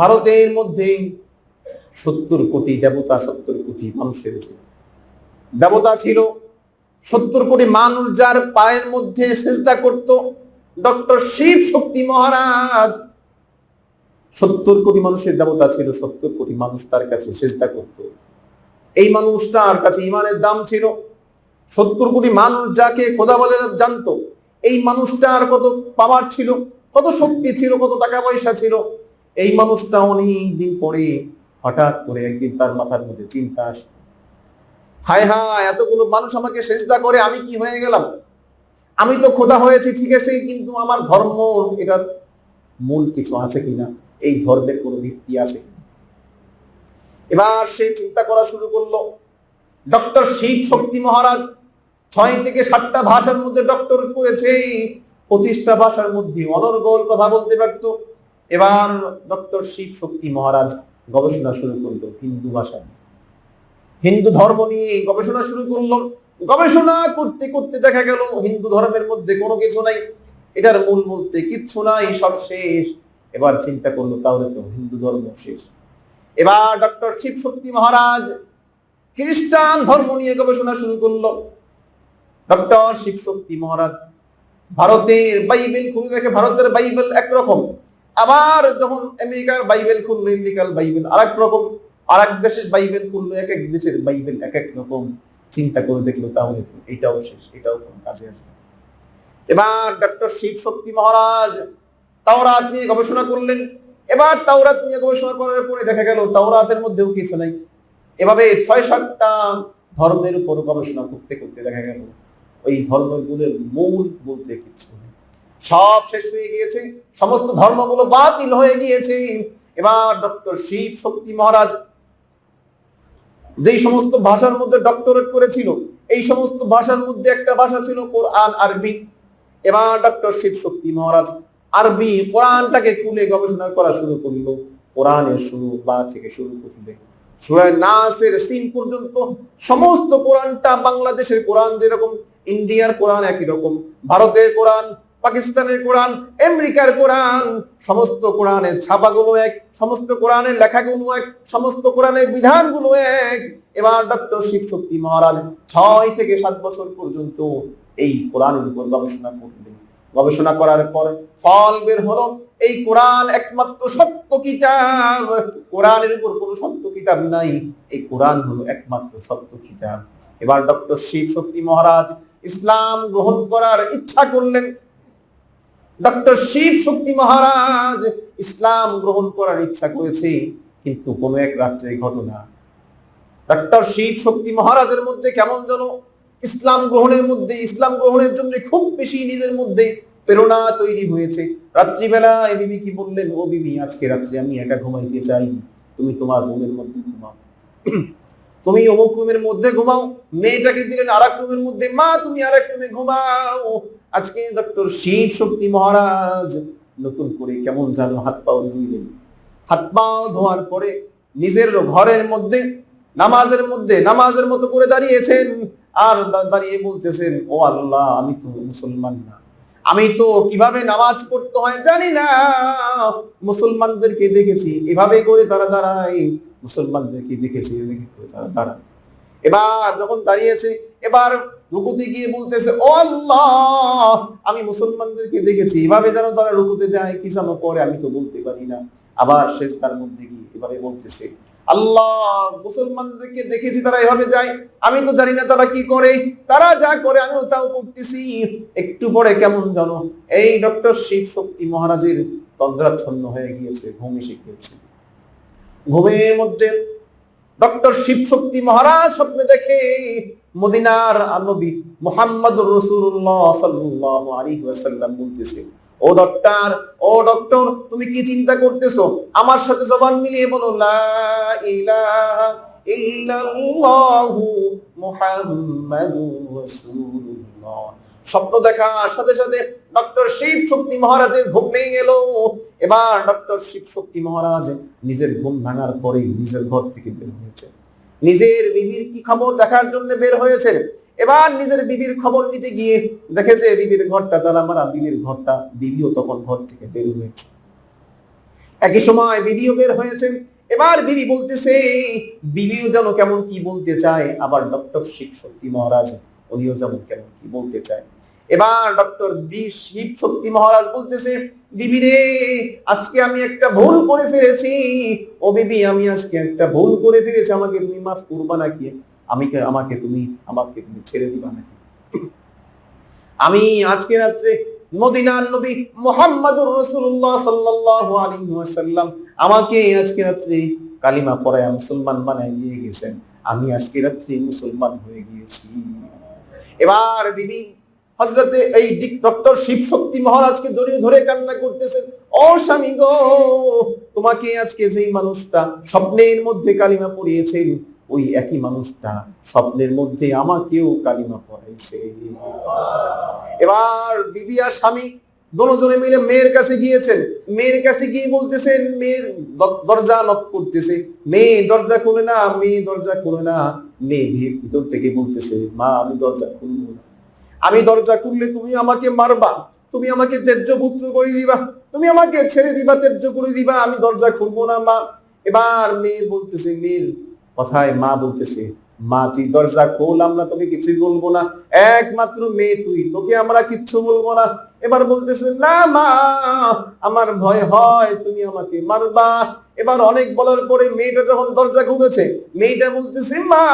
ভারতের মধ্যে সত্তর কোটি দেবতা, সত্তর কোটি মানুষের দেবতা ছিল সত্তর কোটি মানুষ যার পায়ের মধ্যে সেজদা করত। ডক্টর শিব শক্তি মহারাজ, সত্তর কোটি মানুষের দেবতা ছিল, সত্তর কোটি মানুষ তার কাছে সেজদা করত। এই মানুষটার কাছে ইমানের দাম ছিল সত্তর কোটি মানুষ যাকে খোদা বলে জানতো। এই মানুষটার কত পাওয়ার ছিল, কত শক্তি ছিল, কত টাকা পয়সা ছিল এই মানুষটা অনেক দিন পরে হঠাৎ করে একদিন তার মাথার মধ্যে চিন্তা আসে। হায় হায়, এতগুলো মানুষ আমাকে সেজদা করে, আমি কি হয়ে গেলাম? আমি তো খোদা হয়েছি, ঠিক আছে, কিন্তু আমার ধর্ম, এটার মূল কিছু আছে কিনা? এই ধর্মের কোনো ভিত্তি আছে এবার সে চিন্তা করা শুরু করল, ডক্টর শিব শক্তি মহারাজ, ছয় থেকে সাতটা ভাষার মধ্যে ডক্টর করেছে, পঁচিশটা ভাষার মধ্যে অনর্গল কথা বলতে পারত। এবার ডক্টর শিব শক্তি মহারাজ গবেষণা শুরু করল হিন্দু ভাষা। হিন্দু ধর্ম নিয়ে গবেষণা শুরু করল। গবেষণা করতে করতে দেখা গেল হিন্দু ধর্মের মধ্যে কোনো কিছু নাই। এটার মূল বলতে কিচ্ছু নাই, সব শেষ। এবার চিন্তা করল, তাহলে তো হিন্দু ধর্ম শেষ। এবার ডক্টর শিব শক্তি মহারাজ খ্রিস্টান ধর্ম নিয়ে গবেষণা শুরু করল। ডক্টর শিব শক্তি মহারাজ, ভারতের বাইবেল খুলে দেখে ভারতের বাইবেল একরকম। আবার যখন আমেরিকার বাইবেল খুললো আমেরিকার বাইবেল আর এক রকম আর এক দেশের বাইবেল খুললো, এক এক দেশের বাইবেল এক এক রকম চিন্তা করে দেখল, তাহলে তো এটাও শেষ, এটাও কোনো কাজে আসবে এবার ডক্টর শিব শক্তি মহারাজ তাওরাত নিয়ে গবেষণা করলেন। এবার তাওরাত নিয়ে গবেষণা করার পরে দেখা গেল, তাওরাতের মধ্যেও কিছু নাই। এভাবে ছয় সাতটা ধর্মের উপর গবেষণা করতে করতে দেখা গেল, ওই ধর্মগুলোর মূল বলতে কিছু সব শেষ হয়ে গিয়েছে, সমস্ত ধর্মগুলো বাতিল হয়ে গিয়েছে। এবার ডক্টর শিব শক্তি মহারাজ যেই সমস্ত ভাষার মধ্যে ডক্টরেট করেছিল, এই সমস্ত ভাষার মধ্যে একটা ভাষা ছিল কোরআন, আরবি। এবার ডক্টর শিব শক্তি মহারাজ আরবি কোরআনটাকে খুলে গবেষণা করা শুরু করল। কোরআনের শুরু বা থেকে শুরু সুরায় নাসের সিন পর্যন্ত সমস্ত কোরআনটা বাংলাদেশের কোরআন যেরকম, ইন্ডিয়ার কোরআন একই রকম, ভারতের কোরআন পাকিস্তানের কোরআন, আমেরিকার কোরআন, সমস্ত কোরআনের ছাপাগুলো এক, সমস্ত কোরআনের লেখাগুলো এক, সমস্ত কোরআনের বিধানগুলো এক। এবার ডক্টর শিব শক্তি মহারাজ ছয় থেকে সাত বছর পর্যন্ত এই কোরআনের উপর গবেষণা করলেন। গবেষণা করার পর ফল বের হলো। এই কোরআন একমাত্র সত্য কিতাব। কোরআনের উপর কোনো সত্য কিতাব নাই। এই কোরআন হলো একমাত্র সত্য কিতাব। এবার ডক্টর শিব শক্তি মহারাজ ইসলাম গ্রহণ করার ইচ্ছা করলেন। ডক্টর শিব শক্তি মহারাজ, ইসলাম গ্রহণ করার ইচ্ছা করেছে, কিন্তু কোনো এক রাত্রে ঘটনা। ডক্টর শিব শক্তি মহারাজের মধ্যে কেমন যেন ইসলাম গ্রহণের মধ্যে, ইসলাম গ্রহণের জন্য খুব বেশি নিজের মধ্যে প্রেরণা তৈরি হয়েছে। রাত্রিবেলা এ বিবি কি বললেন, ও বিবি, আজকে রাত্রে আমি একা ঘুমাইতে চাই। তুমি তোমার রুমের মধ্যে ঘুমাও। তুমি অমুক রুমের মধ্যে ঘুমাও, মেয়েটাকে দিলেন আর রুমের মধ্যে, মা, তুমি আর এক রুমে ঘুমাও। আজকে ডক্টর শিব শক্তি মহারাজ, নতুন করে কেমন যেন হাত পাও ধুইলেন। হাত পাও ধোয়ার পরে নিজের ঘরের মধ্যে, নামাজের মধ্যে, নামাজের মতো করে দাঁড়িয়েছেন। আর দাঁড়িয়ে বলতেছেন, ও আল্লাহ, আমি তো মুসলমান না। আমি তো কীভাবে নামাজ পড়তে হয় জানি না। মুসলমানদেরকে দেখেছি, এভাবে করে তারা দাঁড়ায়। মুসলমানদেরকে দেখেছি, এভাবে করে তারা দাঁড়ায়। এবার যখন দাঁড়িয়েছে, এবার রুকুতে গিয়ে বলতেছে, ও আল্লাহ, আমি মুসলমানদেরকে দেখেছি, এভাবে যেন তারা রুকুতে যায়, কি যেন করে আমি তো বলতে পারি না। আবার শেষ তার মধ্যে গিয়ে এভাবে বলতেছে, আল্লাহ, মুসলমানদেরকে দেখেছি, তারা এভাবে যায়, আমি তো জানি না তারা কি করে, তারা যা করে আমিও তাও করতেছি। একটু পরে কেমন জানো এই ডক্টর শিব শক্তি মহারাজের তন্দ্রাচ্ছন্ন হয়ে গিয়েছে, ঘুম এসে গিয়েছে। ঘুমের মধ্যে ডক্টর শিব শক্তি মহারাজ স্বপ্নে দেখে মদিনার নবী মোহাম্মদুর রসুল্লাহ আলাইহি ওয়াসাল্লাম বলতেছে, ও ডক্টর ও ডক্টর তুমি কি চিন্তা করতেছো? আমার সাথে জবান মিলিয়ে বলো স্বপ্ন দেখার সাথে সাথে ডক্টর শিব শক্তি মহারাজের ঘুম ভেঙে গেল। এবার ডক্টর শিব শক্তি মহারাজ নিজের ঘুম ভাঙার পরে নিজের ঘর থেকে বের হয়েছে। নিজের বিবির কি খবর দেখার জন্য বের হয়েছে এবার নিজের বিবির খবর নিতে গিয়ে দেখেছে বিবির ঘরটা তারা মারা, বিবির ঘরটা, বিবিও তখন ঘর থেকে বের হয়েছে। একই সময় বিবিও বের হয়েছেন। এবার বিবি বলতেছে, বিবিও যেন কেমন কি বলতে চায়, আবার ডক্টর শিখ শক্তি মহারাজ, উনিও যেমন কেমন কি বলতে চায়। এবার ডক্টর বি শিব শক্তি মহারাজ বলতেছে, বিবি রে, আজকে আমি একটা ভুল করে ফেলেছি। ও বিবি, আমি আজকে একটা ভুল করে ফেলেছি। আমাকে তুমি মাফ করবা নাকি? আমি আমাকে তুমি আমাকে তুমি ছেড়ে দিবা নাকি? আমি আজকে রাত্রে মদিনার নবী মোহাম্মদুর রাসূলুল্লাহ সাল্লাল্লাহু আলাইহি ওয়াসাল্লাম আমাকে আজকে রাত্রে কালিমা পড়ায় মুসলমান বানায় নিয়ে গেছেন। আমি আজকে রাত্রে মুসলমান হয়ে গিয়েছি। এবার বিবি হজরতে এই ডক্টর শিব শক্তি মহারাজকে জড়িয়ে ধরে কান্না করতেছেন ও স্বামী গো, তোমাকে আজকে যেই মানুষটা স্বপ্নের মধ্যে কালিমা পড়িয়েছেন, ওই একই মানুষটা স্বপ্নের মধ্যে আমাকেও কালিমা পড়াইছে। এবার বিবি আর স্বামী দুজনে মিলে মেয়ের কাছে গিয়েছেন। মেয়ের কাছে গিয়ে বলতেছেন, মেয়ের দরজা নক করতেছে। মেয়ে, দরজা খুলে না, মেয়ে দরজা খুলে না। মেয়ে ভিতর থেকে বলতেছে, মা, আমি দরজা খুলবো না। আমি দরজা খুললে তুমি আমাকে মারবা, তুমি আমাকে তেজ্য পুত্র করে দিবা, তুমি আমাকে ছেড়ে দিবা তেজ্য করে দিবা, আমি দরজা খুলবো না মা। এবার মেয়ে বলতেছে, মেয়ের কথায় মা বলতেছে মা তুই দরজা খোল, আমরা তোকে কিছুই বলব না। একমাত্র মেয়ে তুই, তোকে আমরা কিচ্ছু বলব না। এবার বলতেছে, না মা, আমার ভয় হয়, তুমি আমাকে মারবা। এবার অনেক বলার পরে মেয়েটা যখন দরজা খুলেছে, মেয়েটা বলতেছে, মা,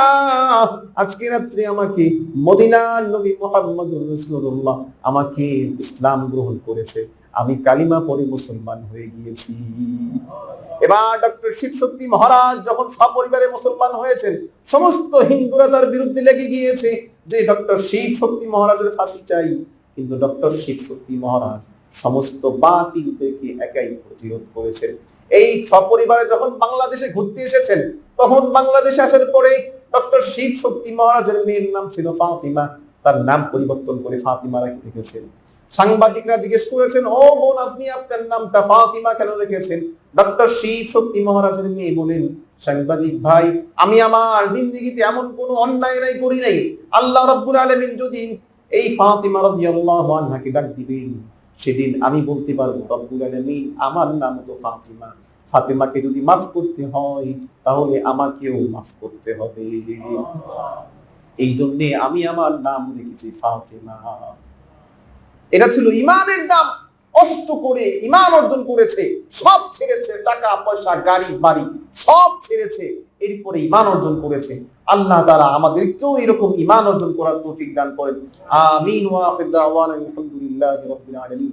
আজকে রাত্রে আমাকে মদিনার নবী মোহাম্মদ রসুল্লাহ আমাকে ইসলাম গ্রহণ করেছে। আমি কালিমা পরে মুসলমান হয়ে গিয়েছি। এবার ডক্টর শিব শক্তি মহারাজ যখন সপরিবারে মুসলমান হয়েছেন, সমস্ত হিন্দুরা তার বিরুদ্ধে লেগে গিয়েছে যে, ডক্টর শিব শক্তি মহারাজের ফাঁসি চাই। কিন্তু ডক্টর শিব শক্তি মহারাজ সমস্ত বাতিলদেরকে একাই প্রতিরোধ করেছেন। এই সপরিবারে যখন বাংলাদেশে ঘুরতে এসেছেন, তখন বাংলাদেশে আসার পরে ডক্টর শিব শক্তি মহারাজের মেয়ের নাম ছিল ফাতিমা। তার নাম পরিবর্তন করে ফাতিমা রেখেছেন সাংবাদিকরা জিজ্ঞেস করেছেন, ও বোন, আপনি আপনার নামটা ফাতিমা কেন রেখেছেন ডক্টর শিব শক্তি মহারাজের মেয়ে বলেন, সাংবাদিক ভাই, আমি আমার জিন্দগিতে এমন কোন অন্যায় নাই, করি নাই। আল্লাহ রব্বুল আলামিন যদি এই ফাতিমা রাদিয়াল্লাহু আনহাকে ডাক দিবেন, সেদিন আমি বলতে পারব, রব্বুল আলামিন, আমার নাম তো ফাতিমা। ফাতিমাকে যদি মাফ করতে হয়, তাহলে আমাকেও মাফ করতে হবে। এই জন্যে আমি আমার নাম রেখেছি ফাতিমা। এটা ছিল ইমানের নাম কষ্ট করে ইমান অর্জন করেছে। সব ছেড়েছে টাকা, পয়সা, গাড়ি, বাড়ি। সব ছেড়েছে। এরপরে ইমান অর্জন করেছে। আল্লাহ তারা আমাদেরকেও এরকম ইমান অর্জন করার তৌফিক দান করেন। আমিন ওয়া আখির দাওয়ানা আলহামদুলিল্লাহি রাব্বিল আলামিন।